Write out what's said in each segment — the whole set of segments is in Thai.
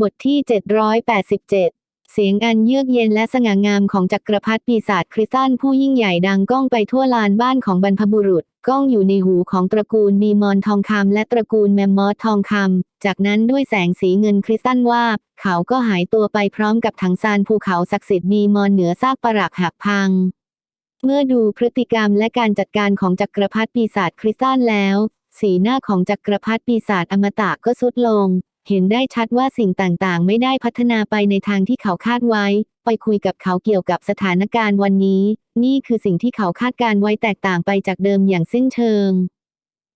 บทที่ 787เสียงอันเยือกเย็นและสง่างามของจักรพรรดิปีศาจคริสตันผู้ยิ่งใหญ่ดังก้องไปทั่วลานบ้านของบรรพบุรุษ ก้องอยู่ในหูของตระกูลมีมอนทองคำและตระกูลแมมมอสทองคำจากนั้นด้วยแสงสีเงินคริสตันว่า เขาก็หายตัวไปพร้อมกับถังซานภูเขาศักดิ์สิทธิ์มีมอนเหนือซากปรักหักพัง เมื่อดูพฤติกรรมและการจัดการของจักรพรรดิปีศาจคริสตันแล้ว สีหน้าของจักรพรรดิปีศาจอมตะก็ทรุดลง เห็นได้ชัดว่าสิ่งต่างๆ ไม่ได้พัฒนาไปในทางที่เขาคาดไว้ ไปคุยกับเขาเกี่ยวกับสถานการณ์วันนี้ นี่คือสิ่งที่เขาคาดการไว้แตกต่างไปจากเดิมอย่างสิ้นเชิง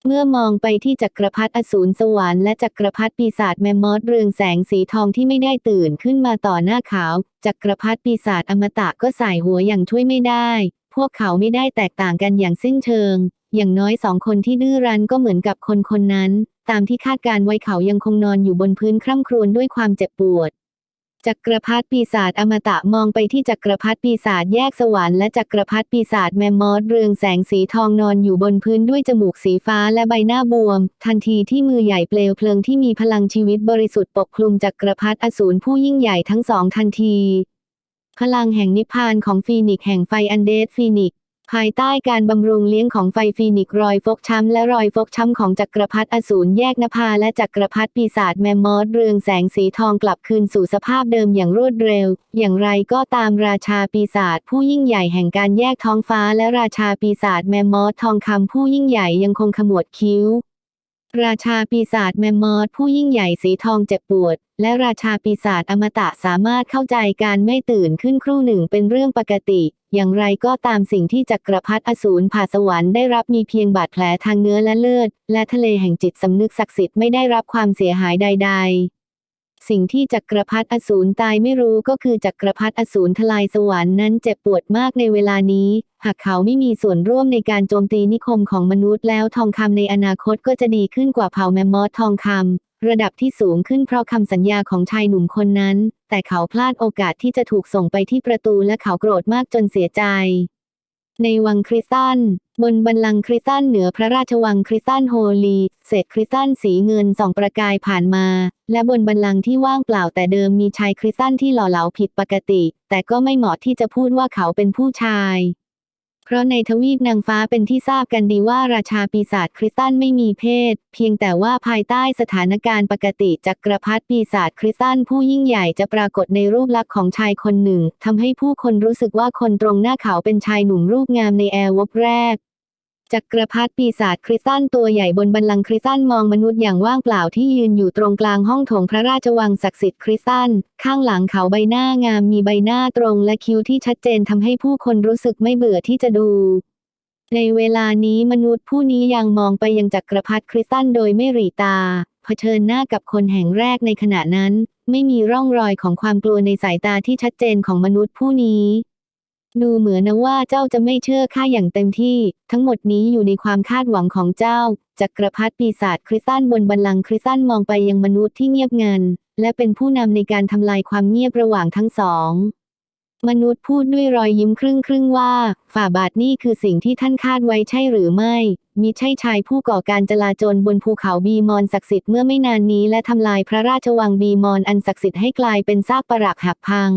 เมื่อมองไปที่จักรพรรดิอสูรสวรรค์และจักรพรรดิปีศาจแมมมอสเรืองแสงสีทองที่ไม่ได้ตื่นขึ้นมาต่อหน้าเขา จักรพรรดิปีศาจอมตะก็ใส่หัวอย่างช่วยไม่ได้ พวกเขาไม่ได้แตกต่างกันอย่างสิ้นเชิง อย่างน้อยสองคนที่ดื้อรั้นก็เหมือนกับคนคนนั้น ตามที่คาดการไว้เขายังคงนอนอยู่บนพื้นคร่ำครวญด้วยความเจ็บปวดจักรพรรดิปีศาจอมตะมองไปที่จักรพรรดิปีศาจแยกสวรรค์และจักรพรรดิปีศาจแมมมอสเรืองแสงสีทองนอนอยู่บนพื้นด้วยจมูกสีฟ้าและใบหน้าบวม ทันทีที่มือใหญ่เปลวเพลิงที่มีพลังชีวิตบริสุทธิ์ปกคลุมจักรพรรดิอสูรผู้ยิ่งใหญ่ทั้งสองทันที พลังแห่งนิพพานของฟีนิกแห่งไฟอันเดดฟีนิก ภายใต้การบำรุงเลี้ยงของไฟฟีนิกรอยฟกช้ำและรอยฟกช้ำของจักรพรรดิอสูรแยกนภาและจักรพรรดิปีศาจแมมมอสเรืองแสงสีทองกลับคืนสู่สภาพเดิมอย่างรวดเร็ว อย่างไรก็ตามราชาปีศาจผู้ยิ่งใหญ่แห่งการแยกท้องฟ้าและราชาปีศาจแมมมอสทองคำผู้ยิ่งใหญ่ยังคงขมวดคิ้ว ราชาปีศาจแมมมอสผู้ยิ่งใหญ่สีทองเจ็บปวด และราชาปีศาจอมตะสามารถเข้าใจการไม่ตื่นขึ้นครู่หนึ่งเป็นเรื่องปกติ อย่างไรก็ตามสิ่งที่จักรพรรดิอสูรผ่าสวรรค์ได้รับมีเพียงบาดแผลทางเนื้อและเลือด และทะเลแห่งจิตสำนึกศักดิ์สิทธิ์ไม่ได้รับความเสียหายใด ๆ สิ่งที่จักรพรรดิอสูรตายไม่รู้ก็คือจักรพรรดิอสูรทลายสวรรค์นั้นเจ็บปวดมากในเวลานี้ หากเขาไม่มีส่วนร่วมในการโจมตีนิคมของมนุษย์แล้วทองคำในอนาคตก็จะดีขึ้นกว่าเผ่าแมมมอสทองคำระดับที่สูงขึ้นเพราะคำสัญญาของชายหนุ่มคนนั้น แต่เขาพลาดโอกาสที่จะถูกส่งไปที่ประตูและเขาโกรธมากจนเสียใจ ในวังคริสตัน บนบันลังคริสตันเหนือพระราชวังคริสตันโฮลี เศษคริสตันสีเงินสองประกายผ่านมา และบนบันลังที่ว่างเปล่าแต่เดิมมีชายคริสตันที่หล่อเหลาผิดปกติ แต่ก็ไม่เหมาะที่จะพูดว่าเขาเป็นผู้ชาย เพราะในทวีปนางฟ้าเป็นที่ทราบกันดีว่าราชาปีศาจคริสตันไม่มีเพศ เพียงแต่ว่าภายใต้สถานการณ์ปกติจักรพรรดิปีศาจคริสตันผู้ยิ่งใหญ่จะปรากฏในรูปลักษณ์ของชายคนหนึ่งทำให้ผู้คนรู้สึกว่าคนตรงหน้าเขาเป็นชายหนุ่มรูปงามในแอร์วบแรก จักรพรรดิปีศาจคริสตันตัวใหญ่บนบันลังคริสตันมองมนุษย์อย่างว่างเปล่าที่ยืนอยู่ตรงกลางห้องโถงพระราชวังศักดิ์สิทธิ์คริสตัน ข้างหลังเขาใบหน้างามมีใบหน้าตรงและคิ้วที่ชัดเจนทำให้ผู้คนรู้สึกไม่เบื่อที่จะดู ในเวลานี้มนุษย์ผู้นี้ยังมองไปยังจักรพรรดิคริสตันโดยไม่หรีตา เผชิญหน้ากับคนแห่งแรกในขณะนั้น ไม่มีร่องรอยของความกลัวในสายตาที่ชัดเจนของมนุษย์ผู้นี้ ดูเหมือนนะว่าเจ้าจะไม่เชื่อข้าอย่างเต็มที่ ทั้งหมดนี้อยู่ในความคาดหวังของเจ้าจักรพรรดิปีศาจคริสตันบนบัลลังก์คริสตันมองไปยังมนุษย์ที่เงียบงัน และเป็นผู้นำในการทำลายความเงียบระหว่างทั้งสอง มนุษย์พูดด้วยรอยยิ้มครึ่งครึ่งๆว่า ฝ่าบาทนี่คือสิ่งที่ท่านคาดไว้ใช่หรือไม่ มิใช่ชายผู้ก่อการจลาจลบนภูเขาบีมอนศักดิ์สิทธิ์เมื่อไม่นานนี้และทำลายพระราชวังบีมอนอันศักดิ์สิทธิ์ให้กลายเป็นซากปรักหักพัง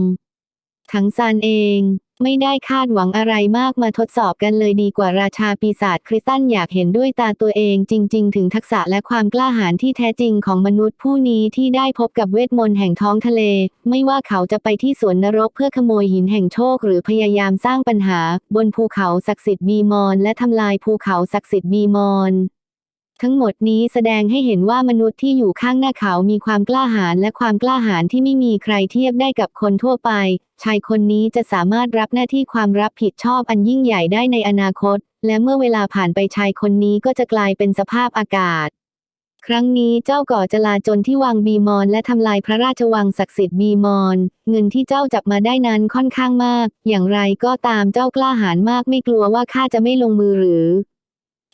ทั้งซานเอง ไม่ได้คาดหวังอะไรมากมาทดสอบกันเลยดีกว่าราชาปีศาจคริสตันอยากเห็นด้วยตาตัวเองจริง ๆ ถึงทักษะและความกล้าหาญที่แท้จริงของมนุษย์ผู้นี้ที่ได้พบกับเวทมนต์แห่งท้องทะเล ไม่ว่าเขาจะไปที่สวนนรกเพื่อขโมยหินแห่งโชค หรือพยายามสร้างปัญหา บนภูเขาศักดิ์สิทธิ์บีมอน และทำลายภูเขาศักดิ์สิทธิ์บีมอน ทั้งหมดนี้แสดงให้เห็นว่ามนุษย์ที่อยู่ข้างหน้าเขามีความกล้าหาญและความกล้าหาญที่ไม่มีใครเทียบได้กับคนทั่วไป ชายคนนี้จะสามารถรับหน้าที่ความรับผิดชอบอันยิ่งใหญ่ได้ในอนาคต และเมื่อเวลาผ่านไปชายคนนี้ก็จะกลายเป็นสภาพอากาศ ครั้งนี้เจ้าก่อจลาจลที่วังบีมอน และทำลายพระราชวังศักดิ์สิทธิ์บีมอน เงินที่เจ้าจับมาได้นั้นค่อนข้างมาก อย่างไรก็ตามเจ้ากล้าหาญมากไม่กลัวว่าข้าจะไม่ลงมือหรือ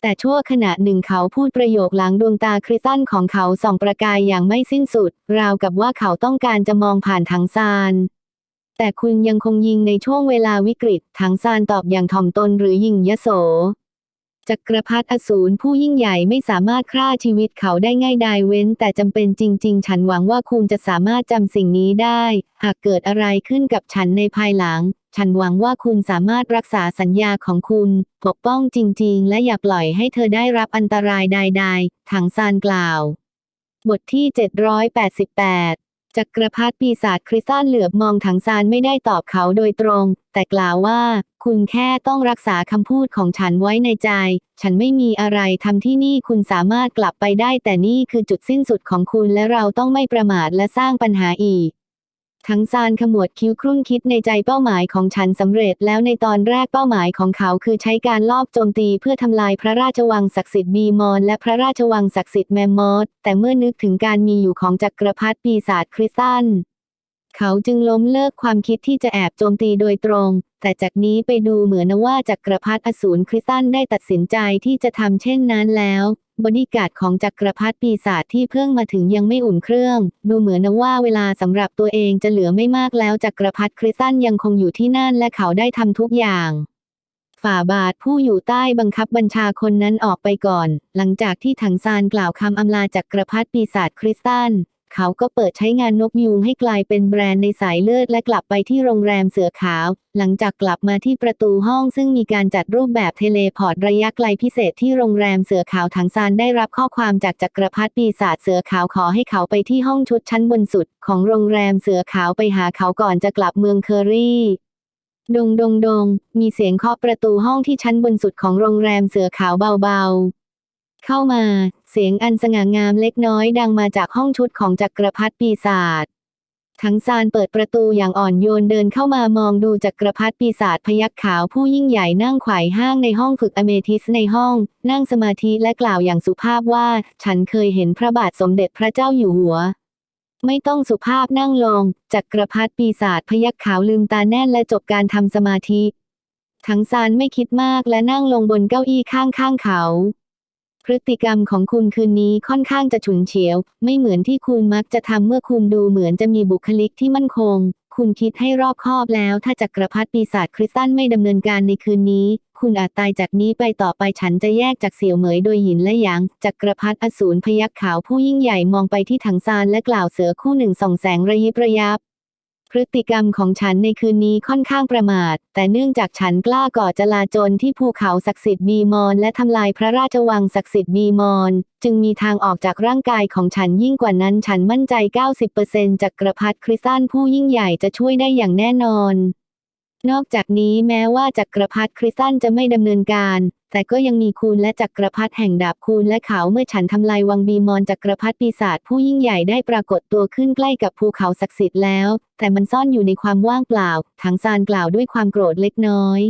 แต่ชั่วขณะหนึ่งเขาพูดประโยคหลังดวงตาคริสตันของเขาส่องประกายอย่างไม่สิ้นสุด ราวกับว่าเขาต้องการจะมองผ่านถังซานแต่คุณยังคงยิงในช่วงเวลาวิกฤตถังซานตอบอย่างถ่อมตนหรือยิงยโสจักรพรรดิอสูรผู้ยิ่งใหญ่ไม่สามารถฆ่าชีวิตเขาได้ง่ายดายเว้น แต่จำเป็นจริง ๆ ฉันหวังว่าคุณจะสามารถจำสิ่งนี้ได้ หากเกิดอะไรขึ้นกับฉันในภายหลัง ฉันหวังว่าคุณสามารถรักษาสัญญาของคุณ ปกป้องจริง ๆ และอย่าปล่อยให้เธอได้รับอันตรายใด ๆ ถังซานกล่าว บทที่ 788จักรพรรดิปีศาจคริสตัลเหลือบมองถังซานไม่ได้ตอบเขาโดยตรง แต่กล่าวว่า คุณแค่ต้องรักษาคำพูดของฉันไว้ในใจ ฉันไม่มีอะไรทำที่นี่คุณสามารถกลับไปได้ แต่นี่คือจุดสิ้นสุดของคุณและเราต้องไม่ประมาทและสร้างปัญหาอีก ทั้งซานขมวดคิ้วครุ่นคิดในใจเป้าหมายของฉันสำเร็จแล้วในตอนแรกเป้าหมายของเขาคือใช้การลอบโจมตีเพื่อทำลายพระราชวังศักดิ์สิทธิ์บีมอนและพระราชวังศักดิ์สิทธิ์แมมมอสแต่เมื่อนึกถึงการมีอยู่ของจักรพรรดิปีศาจคริสตัลเขาจึงล้มเลิกความคิดที่จะแอบโจมตีโดยตรง แต่จากนี้ไปดูเหมือนว่าจักรพรรดิอสูรคริสตัลได้ตัดสินใจที่จะทำเช่นนั้นแล้ว บริการดของจักรพรรดิปีศาจที่เพิ่งมาถึงยังไม่อุ่นเครื่อง ดูเหมือนนะว่าเวลาสำหรับตัวเองจะเหลือไม่มากแล้วจักรพรรดิคริสตันยังคงอยู่ที่นั่นและเขาได้ทำทุกอย่างฝ่าบาทผู้อยู่ใต้บังคับบัญชาคนนั้นออกไปก่อน หลังจากที่ถังซานกล่าวคำอำลาจักรพรรดิปีศาจคริสตัน เขาก็เปิดใช้งานนกยูงให้กลายเป็นแบรนด์ในสายเลือดและกลับไปที่โรงแรมเสือขาว หลังจากกลับมาที่ประตูห้องซึ่งมีการจัดรูปแบบเทเลพอร์ตระยะไกลพิเศษที่โรงแรมเสือขาวถังซานได้รับข้อความจากจักรพรรดิปีศาจเสือขาวขอให้เขาไปที่ห้องชุดชั้นบนสุด ของโรงแรมเสือขาวไปหาเขาก่อนจะกลับเมืองเคอรี่ดงดงดงมีเสียงเคาะประตูห้องที่ชั้นบนสุดของโรงแรมเสือขาวเบาๆ เข้ามา เสียงอันสง่างามเล็กน้อยดังมาจากห้องชุดของจักรพรรดิปีศาจทั้งซานเปิดประตูอย่างอ่อนโยนเดินเข้ามามองดูจักรพรรดิปีศาจพยักขาวผู้ยิ่งใหญ่นั่งไขว่ห้างในห้องฝึกอเมทิสในห้อง นั่งสมาธิและกล่าวอย่างสุภาพว่า ฉันเคยเห็นพระบาทสมเด็จพระเจ้าอยู่หัว ไม่ต้องสุภาพนั่งลง จักรพรรดิปีศาจพยักขาวลืมตาแน่นและจบการทำสมาธิ ทั้งซานไม่คิดมากและนั่งลงบนเก้าอี้ข้างๆเขา พฤติกรรมของคุณคืนนี้ค่อนข้างจะฉุนเฉียว ไม่เหมือนที่คุณมักจะทำเมื่อคุณดูเหมือนจะมีบุคลิกที่มั่นคง คุณคิดให้รอบคอบแล้ว ถ้าจักรพรรดิปีศาจคริสตันไม่ดำเนินการในคืนนี้ คุณอาจตายจากนี้ไปต่อไปฉันจะแยกจากเสี่ยวเหมยโดยหินและหยางจักรพรรดิอสูรพยักขาวผู้ยิ่งใหญ่มองไปที่ถังซานและกล่าวเสือคู่หนึ่งส่องแสงระยิบระยับ พฤติกรรมของฉันในคืนนี้ค่อนข้างประมาท แต่เนื่องจากฉันกล้าก่อจลาจลที่ภูเขาศักดิ์สิทธิ์บีมอนและทำลายพระราชวังศักดิ์สิทธิ์บีมอน จึงมีทางออกจากร่างกายของฉันยิ่งกว่านั้นฉันมั่นใจ 90%จักกระพรรดิคริสตันผู้ยิ่งใหญ่จะช่วยได้อย่างแน่นอน นอกจากนี้แม้ว่าจักรพรรดิคริสตันจะไม่ดำเนินการ แต่ก็ยังมีคูณและจักรพรรดิแห่งดาบคูณและเขาเมื่อฉันทำลายวังบีมอนจักรพรรดิปีศาจผู้ยิ่งใหญ่ได้ปรากฏตัวขึ้นใกล้กับภูเขาศักดิ์สิทธิ์แล้ว แต่มันซ่อนอยู่ในความว่างเปล่า ถังซานกล่าวด้วยความโกรธเล็กน้อย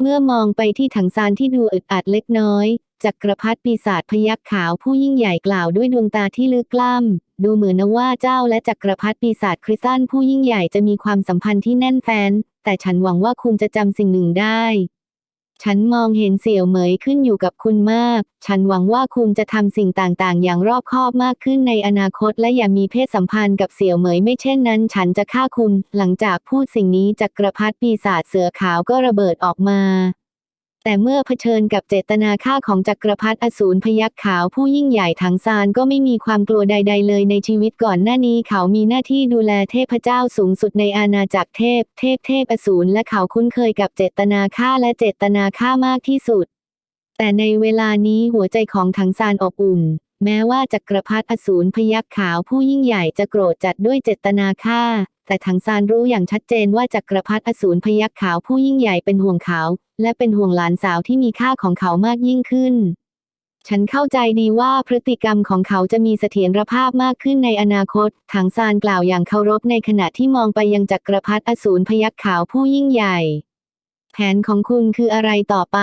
เมื่อมองไปที่ถังซานที่ดูอึดอัดเล็กน้อยจักรพรรดิปีศาจพยักขาวผู้ยิ่งใหญ่กล่าวด้วยดวงตาที่ลึกกล้ำดูเหมือนนะว่าเจ้าและจักรพรรดิปีศาจคริสตันผู้ยิ่งใหญ่จะมีความสัมพันธ์ที่แน่นแฟ้นแต่ฉันหวังว่าคุณจะจำสิ่งหนึ่งได้ ฉันมองเห็นเสี่ยวเหมยขึ้นอยู่กับคุณมาก ฉันหวังว่าคุณจะทำสิ่งต่างๆ อย่างรอบคอบมากขึ้นในอนาคต และอย่ามีเพศสัมพันธ์กับเสี่ยวเหมยไม่เช่นนั้น ฉันจะฆ่าคุณ หลังจากพูดสิ่งนี้จักรพรรดิปีศาจเสือขาวก็ระเบิดออกมา แต่เมื่อเผชิญกับเจตนาฆ่าของจักรพรรดิอสูรพยักษ์ขาวผู้ยิ่งใหญ่ถังซานก็ไม่มีความกลัวใด ๆ เลยในชีวิตก่อนหน้านี้เขามีหน้าที่ดูแลเทพเจ้าสูงสุดในอาณาจักรเทพ เทพเทพอสูรและเขาคุ้นเคยกับเจตนาฆ่าและเจตนาฆ่ามากที่สุด แต่ในเวลานี้หัวใจของถังซานอบอุ่น แม้ว่าจักรพรรดิอสูรพยักขาวผู้ยิ่งใหญ่จะโกรธจัดด้วยเจตนาฆ่า แต่ถังซานรู้อย่างชัดเจนว่าจักรพรรดิอสูรพยักขาวผู้ยิ่งใหญ่เป็นห่วงเขา และเป็นห่วงหลานสาวที่มีค่าของเขามากยิ่งขึ้น ฉันเข้าใจดีว่าพฤติกรรมของเขาจะมีเสถียรภาพมากขึ้นในอนาคต ถังซานกล่าวอย่างเคารพในขณะที่มองไปยังจักรพรรดิอสูรพยักขาวผู้ยิ่งใหญ่ แผนของคุณคืออะไรต่อไป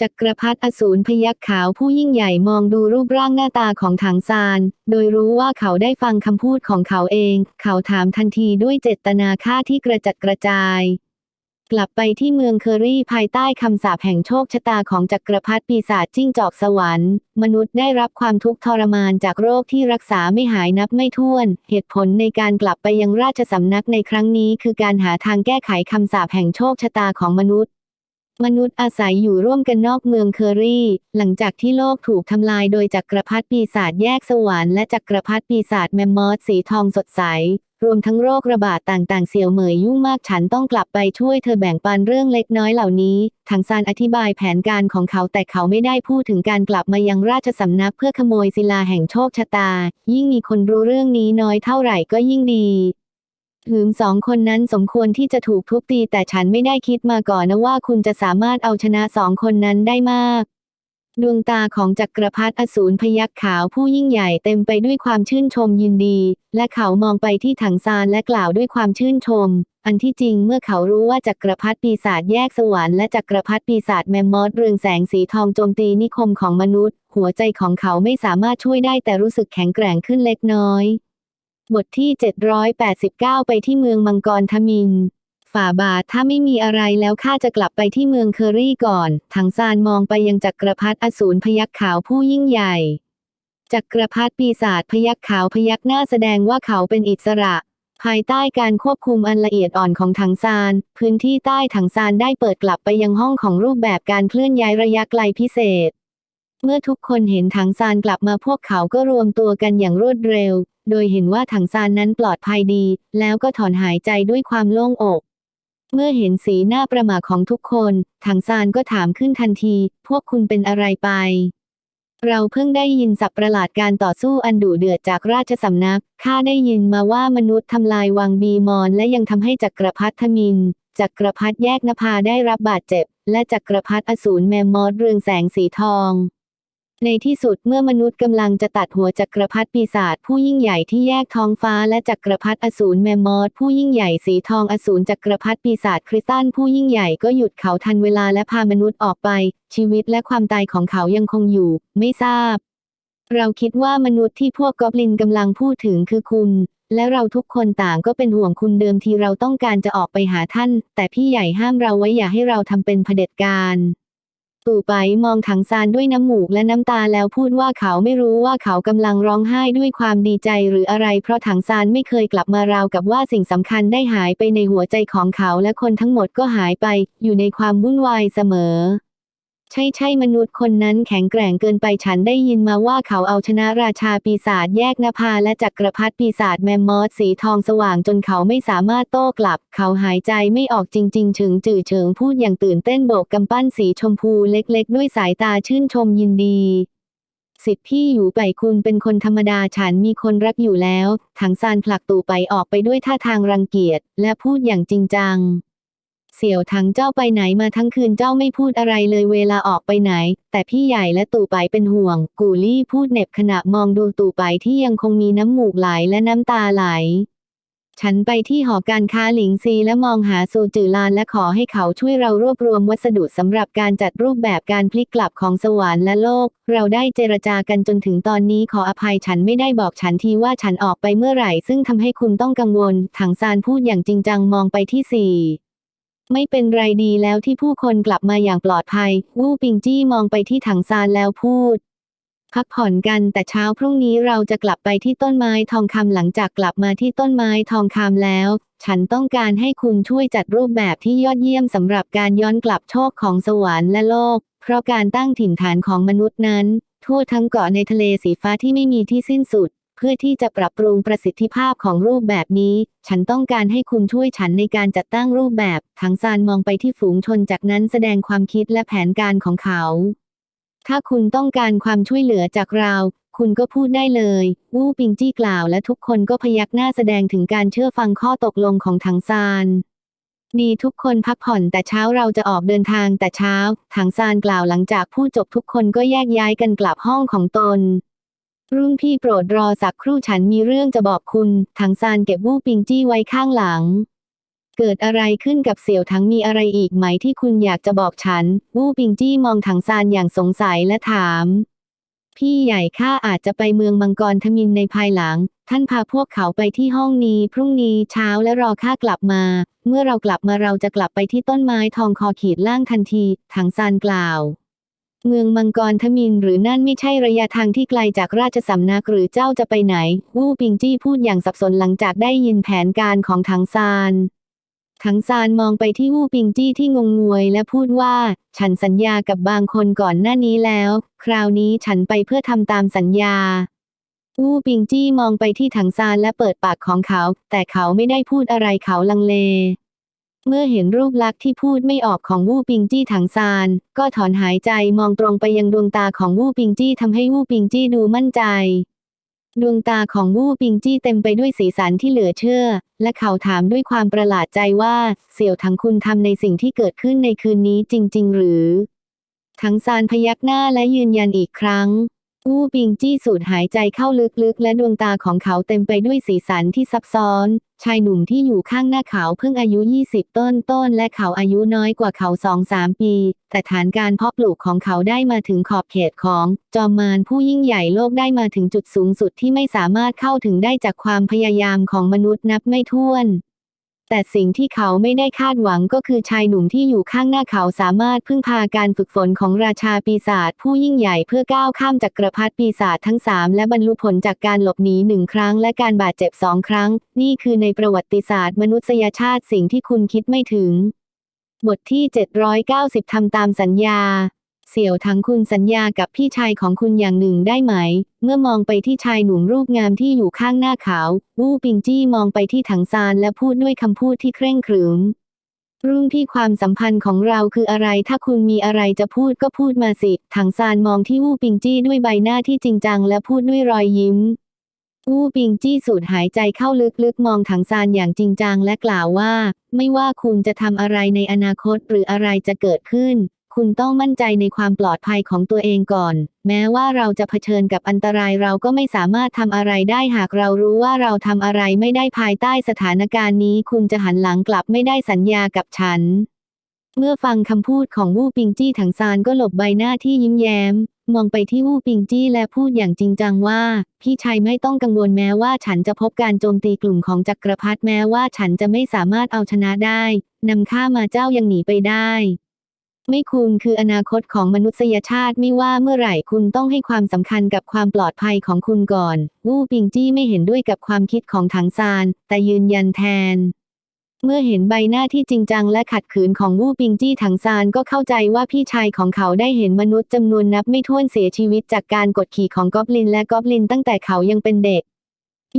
จักรพรรดิอสูรพยักขาวผู้ยิ่งใหญ่มองดูรูปร่างหน้าตาของถังซาน โดยรู้ว่าเขาได้ฟังคำพูดของเขาเอง เขาถามทันทีด้วยเจตนาฆ่าที่กระจัดกระจาย กลับไปที่เมืองเคอรี่ภายใต้คำสาปแห่งโชคชะตาของจักรพรรดิปีศาจจิ้งจอกสวรรค์ มนุษย์ได้รับความทุกข์ทรมานจากโรคที่รักษาไม่หายนับไม่ถ้วน เหตุผลในการกลับไปยังราชสำนักในครั้งนี้ คือการหาทางแก้ไขคำสาปแห่งโชคชะตาของมนุษย์ มนุษย์อาศัยอยู่ร่วมกันนอกเมืองเคอรี่ หลังจากที่โลกถูกทำลายโดยจักรพรรดิปีศาจแยกสวรรค์และจักรพรรดิปีศาจแมมมอสสีทองสดใส รวมทั้งโรคระบาดต่างๆ เสี่ยวเหมยยุ่งมากฉันต้องกลับไปช่วยเธอแบ่งปันเรื่องเล็กน้อยเหล่านี้ถังซานอธิบายแผนการของเขาแต่เขาไม่ได้พูดถึงการกลับมายังราชสำนักเพื่อขโมยศิลาแห่งโชคชะตา ยิ่งมีคนรู้เรื่องนี้น้อยเท่าไหร่ก็ยิ่งดี หืมสองคนนั้นสมควรที่จะถูกทุบตีแต่ฉันไม่ได้คิดมาก่อนนะว่าคุณจะสามารถเอาชนะสองคนนั้นได้มาก ดวงตาของจักรพรรดิอสูรพยักขาวผู้ยิ่งใหญ่เต็มไปด้วยความชื่นชมยินดี และเขามองไปที่ถังซานและกล่าวด้วยความชื่นชม อันที่จริงเมื่อเขารู้ว่าจักรพรรดิปีศาจแยกสวรรค์และจักรพรรดิปีศาจแมมมอสเรืองแสงสีทองโจมตีนิคมของมนุษย์ หัวใจของเขาไม่สามารถช่วยได้แต่รู้สึกแข็งแกร่งขึ้นเล็กน้อย บทที่ 789 ไปที่เมืองมังกรทมิน ฝ่าบาทถ้าไม่มีอะไรแล้วข้าจะกลับไปที่เมืองเคอรี่ก่อน ถังซานมองไปยังจักรพรรดิอสูรพยักขาวผู้ยิ่งใหญ่ จักรพรรดิปีศาจพยักขาวพยักหน้าแสดงว่าเขาเป็นอิสระ ภายใต้การควบคุมอันละเอียดอ่อนของถังซาน พื้นที่ใต้ถังซานได้เปิดกลับไปยังห้องของรูปแบบการเคลื่อนย้ายระยะไกลพิเศษเมื่อทุกคนเห็นถังซานกลับมาพวกเขาก็รวมตัวกันอย่างรวดเร็ว โดยเห็นว่าถังซานนั้นปลอดภัยดี แล้วก็ถอนหายใจด้วยความโล่งอก เมื่อเห็นสีหน้าประหม่าของทุกคน ถังซานก็ถามขึ้นทันที พวกคุณเป็นอะไรไป เราเพิ่งได้ยินสับประหลาดการต่อสู้อันดุเดือดจากราชสำนัก ข้าได้ยินมาว่ามนุษย์ทำลายวังบีมอน และยังทำให้จักรพรรดิทมินจักรพรรดิแยกนภาได้รับบาดเจ็บ และจักรพรรดิอสูรแมมมอสเรืองแสงสีทอง ในที่สุดเมื่อมนุษย์กำลังจะตัดหัวจักรพรรดิปีศาจผู้ยิ่งใหญ่ที่แยกท้องฟ้าและจักรพรรดิอสูรแมมมอสผู้ยิ่งใหญ่สีทองอสูรจักรพรรดิปีศาจคริสตันผู้ยิ่งใหญ่ก็หยุดเขาทันเวลาและพามนุษย์ออกไป ชีวิตและความตายของเขายังคงอยู่ ไม่ทราบ เราคิดว่ามนุษย์ที่พวกกอบลินกำลังพูดถึงคือคุณ และเราทุกคนต่างก็เป็นห่วงคุณเดิมทีเราต้องการจะออกไปหาท่าน แต่พี่ใหญ่ห้ามเราไว้อย่าให้เราทำเป็นเผด็จการ ตู่ไปมองถังซานด้วยน้ำมูกและน้ำตาแล้วพูดว่าเขาไม่รู้ว่าเขากำลังร้องไห้ด้วยความดีใจหรืออะไร เพราะถังซานไม่เคยกลับมาราวกับว่าสิ่งสำคัญได้หายไปในหัวใจของเขาและคนทั้งหมดก็หายไป อยู่ในความวุ่นวายเสมอ ใช่ใช่มนุษย์คนนั้นแข็งแกร่งเกินไปฉันได้ยินมาว่าเขาเอาชนะราชาปีศาจแยกนภาและจักรพรรดิปีศาจแมมมอสสีทองสว่างจนเขาไม่สามารถโต้กลับ เขาหายใจไม่ออกจริง ๆ ถึงจื่อเฉิงพูดอย่างตื่นเต้นโบกกำปั้นสีชมพูเล็ก ๆ ด้วยสายตาชื่นชมยินดีสิทธิพี่อยู่ไปคุณเป็นคนธรรมดาฉันมีคนรักอยู่แล้ว ถังซานผลักตูไปออกไปด้วยท่าทางรังเกียจและพูดอย่างจริงจัง เสี่ยวถังเจ้าไปไหนมาทั้งคืนเจ้าไม่พูดอะไรเลยเวลาออกไปไหน แต่พี่ใหญ่และตู่ไปเป็นห่วง กูลี่พูดเน็บขณะมองดูตู่ไปที่ยังคงมีน้ำหมูกไหลและน้ำตาไหล ฉันไปที่หอการค้าหลิงซีและมองหาซูจือลานและขอให้เขาช่วยเรารวบรวมวัสดุสำหรับการจัดรูปแบบการพลิกกลับของสวรรค์และโลก เราได้เจรจากันจนถึงตอนนี้ขออภัยฉันไม่ได้บอกฉันทีว่าฉันออกไปเมื่อไหร่ ซึ่งทำให้คุณต้องกังวล ถังซานพูดอย่างจริงจังมองไปที่สี่ ไม่เป็นไรดีแล้วที่ผู้คนกลับมาอย่างปลอดภัย วู่ปิงจี้มองไปที่ถังซานแล้วพูด พักผ่อนกันแต่เช้าพรุ่งนี้เราจะกลับไปที่ต้นไม้ทองคำหลังจากกลับมาที่ต้นไม้ทองคำแล้ว ฉันต้องการให้คุณช่วยจัดรูปแบบที่ยอดเยี่ยมสำหรับการย้อนกลับโชคของสวรรค์และโลก เพราะการตั้งถิ่นฐานของมนุษย์นั้น ทั่วทั้งเกาะในทะเลสีฟ้าที่ไม่มีที่สิ้นสุด เพื่อที่จะปรับปรุงประสิทธิภาพของรูปแบบนี้ ฉันต้องการให้คุณช่วยฉันในการจัดตั้งรูปแบบถังซานมองไปที่ฝูงชนจากนั้นแสดงความคิดและแผนการของเขา ถ้าคุณต้องการความช่วยเหลือจากเรา คุณก็พูดได้เลย วูปิงจี้กล่าวและทุกคนก็พยักหน้าแสดงถึงการเชื่อฟังข้อตกลงของถังซานดีทุกคนพักผ่อนแต่เช้าเราจะออกเดินทางแต่เช้า ถังซานกล่าวหลังจากพูดจบทุกคนก็แยกย้ายกันกลับห้องของตน รุ่นพี่โปรดรอสักครู่ฉันมีเรื่องจะบอกคุณ ถังซานเก็บวู่ปิงจี้ไว้ข้างหลัง เกิดอะไรขึ้นกับเสี่ยวถังมีอะไรอีกไหมที่คุณอยากจะบอกฉัน วู่ปิงจี้มองถังซานอย่างสงสัยและถาม พี่ใหญ่ข้าอาจจะไปเมืองมังกรทมินในภายหลัง ท่านพาพวกเขาไปที่ห้องนี้พรุ่งนี้เช้าและรอข้ากลับมา เมื่อเรากลับมาเราจะกลับไปที่ต้นไม้ทองคอขีดล่างทันที ถังซานกล่าว เมืองมังกรทมินหรือนั่นไม่ใช่ระยะทางที่ไกลจากราชสำนักหรือเจ้าจะไปไหน วู่ปิงจี้พูดอย่างสับสนหลังจากได้ยินแผนการของถังซานถังซานมองไปที่วู่ปิงจี้ที่งงงวยและพูดว่า ฉันสัญญากับบางคนก่อนหน้านี้แล้ว คราวนี้ฉันไปเพื่อทำตามสัญญา วู่ปิงจี้มองไปที่ถังซานและเปิดปากของเขา แต่เขาไม่ได้พูดอะไรเขาลังเล เมื่อเห็นรูปลักษณ์ที่พูดไม่ออกของวู่ปิงจี้ถังซาน ก็ถอนหายใจมองตรงไปยังดวงตาของวู่ปิงจี้ทำให้วู่ปิงจี้ดูมั่นใจ ดวงตาของวู่ปิงจี้เต็มไปด้วยสีสันที่เหลือเชื่อ และเขาถามด้วยความประหลาดใจว่า เสี่ยวทั้งคุณทำในสิ่งที่เกิดขึ้นในคืนนี้จริง ๆ หรือทั้งซานพยักหน้าและยืนยันอีกครั้ง วู่ปิงจี้สูดหายใจเข้าลึกๆ และดวงตาของเขาเต็มไปด้วยสีสันที่ซับซ้อน ชายหนุ่มที่อยู่ข้างหน้าเขาเพิ่งอายุ 20 ต้นต้นๆและเขาอายุน้อยกว่าเขา2-3ปี แต่ฐานการเพาะปลูกของเขาได้มาถึงขอบเขตของ จอมมารผู้ยิ่งใหญ่โลกได้มาถึงจุดสูงสุดที่ไม่สามารถเข้าถึงได้จากความพยายามของมนุษย์นับไม่ถ้วน แต่สิ่งที่เขาไม่ได้คาดหวังก็คือชายหนุ่มที่อยู่ข้างหน้าเขาสามารถพึ่งพาการฝึกฝนของราชาปีศาจผู้ยิ่งใหญ่เพื่อก้าวข้ามจากกระพัดปีศาจทั้งสามและบรรลุผลจากการหลบหนีหนึ่งครั้งและการบาดเจ็บสองครั้ง นี่คือในประวัติศาสตร์มนุษยชาติสิ่งที่คุณคิดไม่ถึง บทที่ 790 ทำตามสัญญา เสี่ยวทั้งคุณสัญญากับพี่ชายของคุณอย่างหนึ่งได้ไหม เมื่อมองไปที่ชายหนุ่มรูปงามที่อยู่ข้างหน้าเขาวู่ปิงจี้มองไปที่ถังซานและพูดด้วยคำพูดที่เคร่งขรึม รุ่งที่ความสัมพันธ์ของเราคืออะไร ถ้าคุณมีอะไรจะพูดก็พูดมาสิ ถังซานมองที่วู่ปิงจี้ด้วยใบหน้าที่จริงจังและพูดด้วยรอยยิ้มวู่ปิงจี้สูดหายใจเข้าลึกๆ มองถังซานอย่างจริงจังและกล่าวว่า ไม่ว่าคุณจะทำอะไรในอนาคตหรืออะไรจะเกิดขึ้น คุณต้องมั่นใจในความปลอดภัยของตัวเองก่อน แม้ว่าเราจะเผชิญกับอันตรายเราก็ไม่สามารถทำอะไรได้หากเรารู้ว่าเราทำอะไรไม่ได้ภายใต้สถานการณ์นี้ คุณจะหันหลังกลับไม่ได้สัญญากับฉัน เมื่อฟังคำพูดของวู่ปิงจี้ถังซานก็หลบใบหน้าที่ยิ้มแย้ม มองไปที่วู่ปิงจี้และพูดอย่างจริงจังว่า พี่ชายไม่ต้องกังวลแม้ว่าฉันจะพบการโจมตีกลุ่มของจักรพรรดิแม้ว่าฉันจะไม่สามารถเอาชนะได้นำข้ามาเจ้ายังหนีไปได้ ไม่คุณคืออนาคตของมนุษยชาติไม่ว่าเมื่อไหร่คุณต้องให้ความสำคัญกับความปลอดภัยของคุณก่อน วู่ปิงจี้ไม่เห็นด้วยกับความคิดของถังซาน แต่ยืนยันแทน เมื่อเห็นใบหน้าที่จริงจังและขัดขืนของวู่ปิงจี้ถังซานก็เข้าใจว่าพี่ชายของเขาได้เห็นมนุษย์จำนวนนับไม่ถ้วนเสียชีวิตจากการกดขี่ของกอบลินและกอบลินตั้งแต่เขายังเป็นเด็ก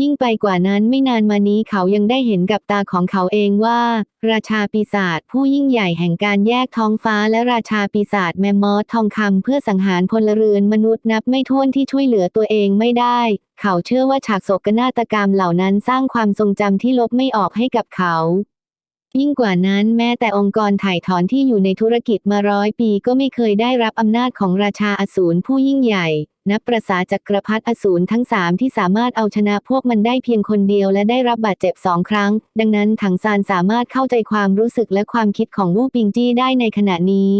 ยิ่งไปกว่านั้นไม่นานมานี้เขายังได้เห็นกับตาของเขาเองว่า ราชาปีศาจผู้ยิ่งใหญ่แห่งการแยกท้องฟ้าและราชาปีศาจแมมมอสทองคำเพื่อสังหารพลเรือนมนุษย์นับไม่ถ้วนที่ช่วยเหลือตัวเองไม่ได้ เขาเชื่อว่าฉากโศกนาฏกรรมเหล่านั้นสร้างความทรงจำที่ลบไม่ออกให้กับเขา ยิ่งกว่านั้นแม้แต่องค์กรถ่ายถอนที่อยู่ในธุรกิจมาร้อยปีก็ไม่เคยได้รับอำนาจของราชาอสูรผู้ยิ่งใหญ่ นับประสาจักรพรรดิอสูรทั้งสามที่สามารถเอาชนะพวกมันได้เพียงคนเดียวและได้รับบาดเจ็บสองครั้ง ดังนั้นถังซานสามารถเข้าใจความรู้สึกและความคิดของวู่ปิงจี้ได้ในขณะนี้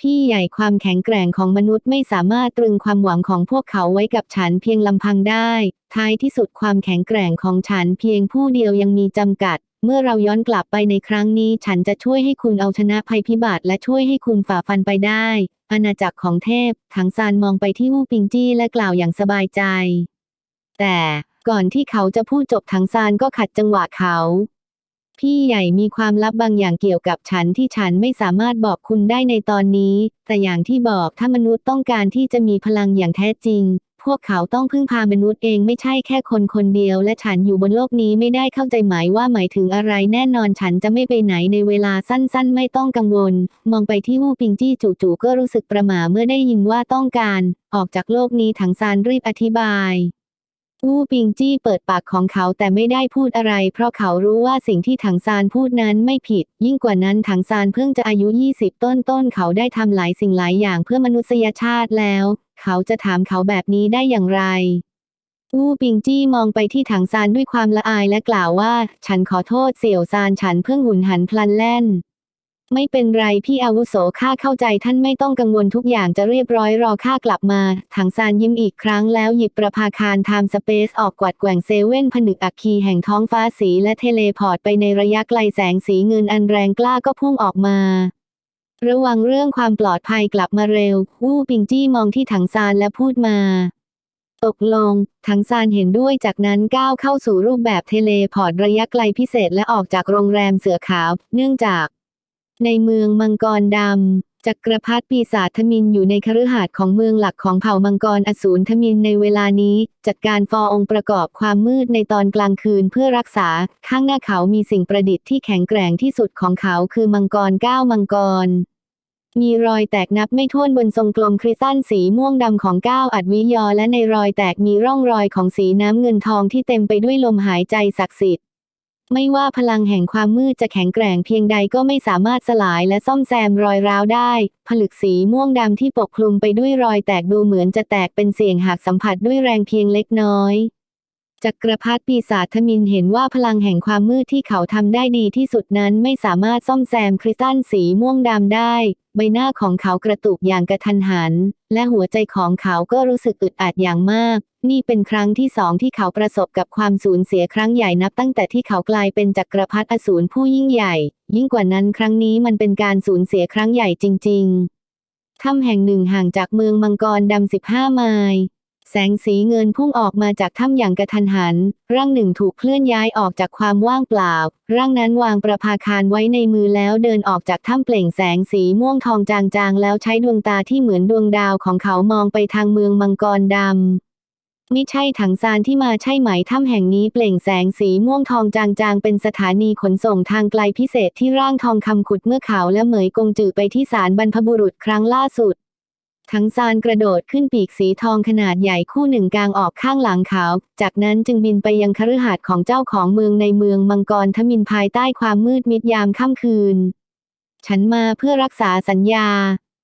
พี่ใหญ่ความแข็งแกร่งของมนุษย์ไม่สามารถตรึงความหวังของพวกเขาไว้กับฉันเพียงลำพังได้ ท้ายที่สุดความแข็งแกร่งของฉันเพียงผู้เดียวยังมีจำกัด เมื่อเราย้อนกลับไปในครั้งนี้ฉันจะช่วยให้คุณเอาชนะภัยพิบัติและช่วยให้คุณฝ่าฟันไปได้ อาณาจักรของเทพ ถังซานมองไปที่วูปิงจี้และกล่าวอย่างสบายใจ แต่ก่อนที่เขาจะพูดจบถังซานก็ขัดจังหวะเขา พี่ใหญ่มีความลับบางอย่างเกี่ยวกับฉันที่ฉันไม่สามารถบอกคุณได้ในตอนนี้ แต่อย่างที่บอกถ้ามนุษย์ต้องการที่จะมีพลังอย่างแท้จริง พวกเขาต้องพึ่งพามนุษย์เองไม่ใช่แค่คนคนเดียว และฉันอยู่บนโลกนี้ไม่ได้เข้าใจหมายว่าหมายถึงอะไรแน่นอนฉันจะไม่ไปไหนในเวลาสั้นๆ ไม่ต้องกังวล มองไปที่วูปิงจี้จู่ๆก็รู้สึกประหม่าเมื่อได้ยินว่าต้องการ ออกจากโลกนี้ถังซานรีบอธิบายวูปิงจี้เปิดปากของเขาแต่ไม่ได้พูดอะไร เพราะเขารู้ว่าสิ่งที่ถังซานพูดนั้นไม่ผิด ยิ่งกว่านั้นถังซานเพิ่งจะอายุ 20 ต้นต้นๆเขาได้ทำหลายสิ่งหลายอย่างเพื่อมนุษยชาติแล้ว เขาจะถามเขาแบบนี้ได้อย่างไร วู่ปิงจี้มองไปที่ถังซานด้วยความละอายและกล่าวว่า ฉันขอโทษเสี่ยวซานฉันเพิ่งหุนหันพลันแล่น ไม่เป็นไรพี่อาวุโสข้าเข้าใจท่านไม่ต้องกังวลทุกอย่างจะเรียบร้อยรอข้ากลับมา ถังซานยิ้มอีกครั้งแล้วหยิบประภาคารไทม์สเปซออกกวัดแกว่งเซเว่นผนึกอัคคีแห่งท้องฟ้าสีและเทเลพอร์ตไปในระยะไกลแสงสีเงินอันแรงกล้าก็พุ่งออกมา ระวังเรื่องความปลอดภัยกลับมาเร็ว วู่ปิงจี้มองที่ถังซานและพูดมา ตกลง ถังซานเห็นด้วยจากนั้นก้าวเข้าสู่รูปแบบเทเลพอร์ตระยะไกลพิเศษและออกจากโรงแรมเสือขาว เนื่องจาก ในเมืองมังกรดำ จักรพรรดิปีศาจทมินอยู่ในคฤหาสน์ของเมืองหลักของเผ่ามังกรอสูรทมินในเวลานี้ จัดการฟอองค์ประกอบความมืดในตอนกลางคืนเพื่อรักษา ข้างหน้าเขามีสิ่งประดิษฐ์ที่แข็งแกร่งที่สุดของเขาคือมังกรก้ามังกร มีรอยแตกนับไม่ถ้วนบนทรงกลมคริสตัลสีม่วงดำของก้าวอัดวิยอและในรอยแตกมีร่องรอยของสีน้ำเงินทองที่เต็มไปด้วยลมหายใจศักดิ์สิทธิ์ ไม่ว่าพลังแห่งความมืดจะแข็งแกร่งเพียงใดก็ไม่สามารถสลายและซ่อมแซมรอยร้าวได้ ผลึกสีม่วงดำที่ปกคลุมไปด้วยรอยแตกดูเหมือนจะแตกเป็นเสียงหากสัมผัสด้วยแรงเพียงเล็กน้อยจักรพรรดิปีศาจทมินเห็นว่าพลังแห่งความมืดที่เขาทำได้ดีที่สุดนั้นไม่สามารถซ่อมแซมคริสตัลสีม่วงดำได้ ใบหน้าของเขากระตุกอย่างกระทันหัน และหัวใจของเขาก็รู้สึกอึดอัดอย่างมาก นี่เป็นครั้งที่สองที่เขาประสบกับความสูญเสียครั้งใหญ่นับตั้งแต่ที่เขากลายเป็นจักรพรรดิอสูรผู้ยิ่งใหญ่ ยิ่งกว่านั้นครั้งนี้มันเป็นการสูญเสียครั้งใหญ่จริง ๆถ้ำแห่งหนึ่งห่างจากเมืองมังกรดำสิบห้าไมล์ แสงสีเงินพุ่งออกมาจากถ้ำอย่างกระทันหัน ร่างหนึ่งถูกเคลื่อนย้ายออกจากความว่างเปล่า ร่างนั้นวางประภาคารไว้ในมือแล้วเดินออกจากถ้ำเปล่งแสงสีม่วงทองจางๆ แล้วใช้ดวงตาที่เหมือนดวงดาวของเขามองไปทางเมืองมังกรดำมิใช่ถังซานที่มาใช่ไหมถ้ำแห่งนี้เปล่งแสงสีม่วงทองจางๆ เป็นสถานีขนส่งทางไกลพิเศษที่ร่างทองคำขุดเมื่อเขาและเหมยกงจือไปที่ศาลบรรพบุรุษครั้งล่าสุด ทั้งซานกระโดดขึ้นปีกสีทองขนาดใหญ่คู่หนึ่งกลางออกข้างหลังเขาจากนั้นจึงบินไปยังคฤหาสน์ของเจ้าของเมืองในเมืองมังกรทมินภายใต้ความมืดมิดยามค่ำคืน ฉันมาเพื่อรักษาสัญญา